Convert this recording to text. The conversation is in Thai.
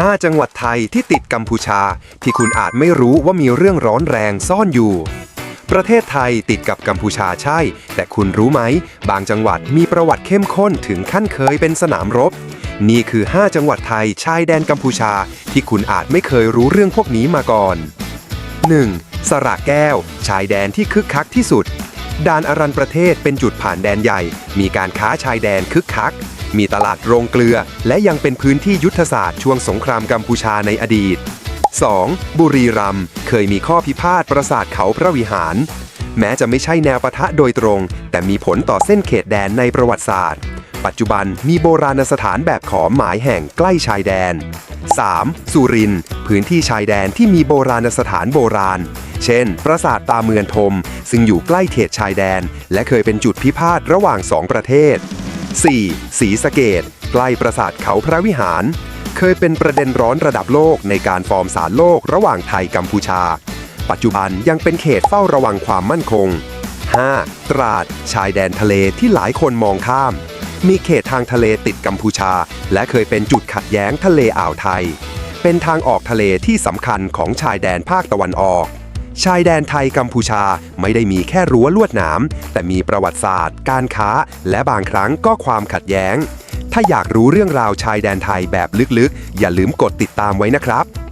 5 จังหวัดไทยที่ติดกัมพูชา ที่คุณอาจไม่รู้ว่ามีเรื่องร้อนแรงซ่อนอยู่ ประเทศไทยติดกับกัมพูชาใช่ แต่คุณรู้ไหม บางจังหวัดมีประวัติเข้มข้นถึงขั้นเคยเป็นสนามรบ นี่คือ 5 จังหวัดไทยชายแดนกัมพูชา ที่คุณอาจไม่เคยรู้เรื่องพวกนี้มาก่อน 1. สระแก้ว ชายแดนที่คึกคักที่สุดด่านอรันประเทศเป็นจุดผ่านแดนใหญ่ มีการค้าชายแดนคึกคัก มีตลาดโรงเกลือ และยังเป็นพื้นที่ยุทธศาสตร์ช่วงสงครามกัมพูชาในอดีต 2. บุรีรัมย์เคยมีข้อพิพาทปราสาทเขาพระวิหาร แม้จะไม่ใช่แนวปะทะโดยตรง แต่มีผลต่อเส้นเขตแดนในประวัติศาสตร์ ปัจจุบันมีโบราณสถานแบบขอมหมายแห่งใกล้ชายแดน 3. สุรินพื้นที่ชายแดนที่มีโบราณสถานโบราณ เช่น ปราสาทตาเมือนทม ซึ่งอยู่ใกล้เขตชายแดน และเคยเป็นจุดพิพาทระหว่างสองประเทศ 4. ศรีสะเกดใกล้ปราสาทเขาพระวิหาร เคยเป็นประเด็นร้อนระดับโลกในการฟอร์มสารโลกระหว่างไทยกัมพูชา ปัจจุบันยังเป็นเขตเฝ้าระวังความมั่นคง 5. ตราด ชายแดนทะเลที่หลายคนมองข้าม มีเขตทางทะเลติดกัมพูชา และเคยเป็นจุดขัดแย้งทะเลอ่าวไทย เป็นทางออกทะเลที่สำคัญของชายแดนภาคตะวันออก ชายแดนไทยกัมพูชาไม่ได้มีแค่รั้วลวดหนาม แต่มีประวัติศาสตร์ การค้า และบางครั้งก็ความขัดแย้ง ถ้าอยากรู้เรื่องราวชายแดนไทยแบบลึกๆ อย่าลืมกดติดตามไว้นะครับ